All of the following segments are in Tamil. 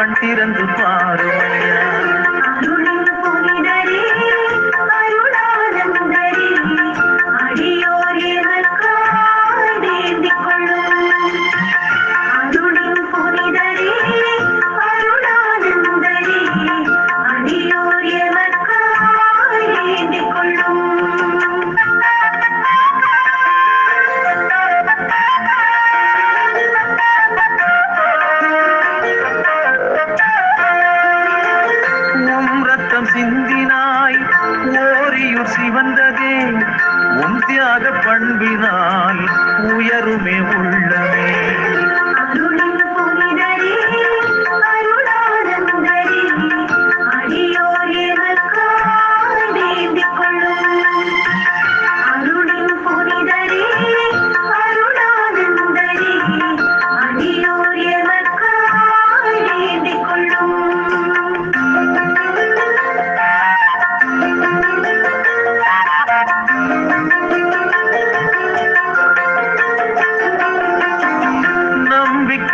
கண் திறந்து பாருமையா அன்பினால்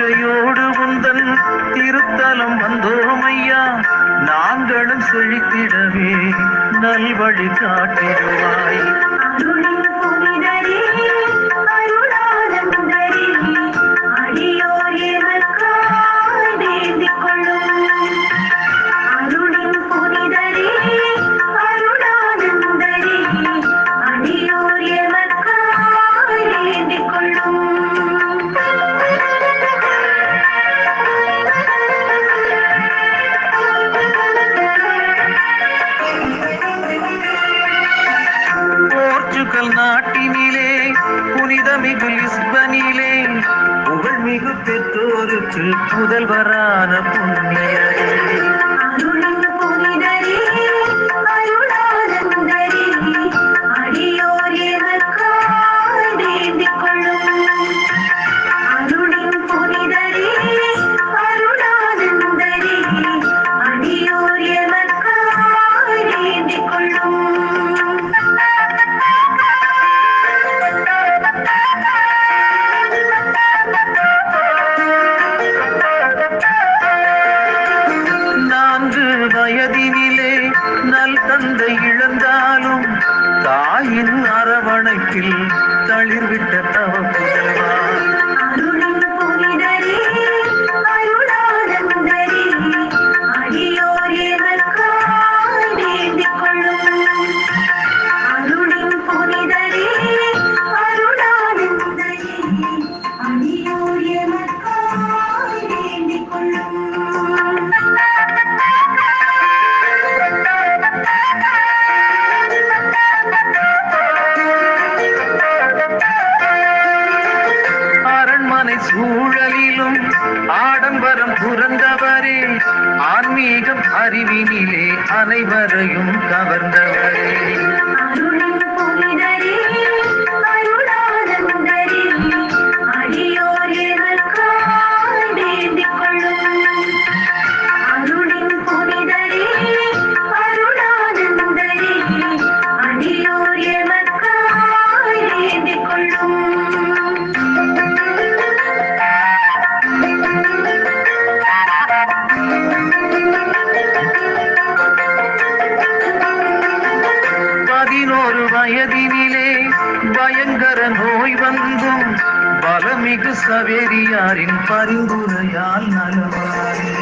கருணையோடு உந்தன் திருத்தலம் வந்தோம் ஐயா நாங்களும் செழித்திடவே நல்வழி காட்டிடுவாய். மிகு பெற்றோருக்கு முதல்வரான புண்ணியரே. வயதினிலே நல் தந்தை இழந்தாலும் தாயின் அரவணைப்பில் தளிர்விட்ட தவம். கவர்ந்தவரே. ஆன்மீகம் அறிவினிலே அனைவரையும் கவர்ந்தவரே. வாழ்வினிலே பயங்கர நோய் வந்தும் பலமிகு சவேரியாரின் பரிந்துரையால் நலவாரி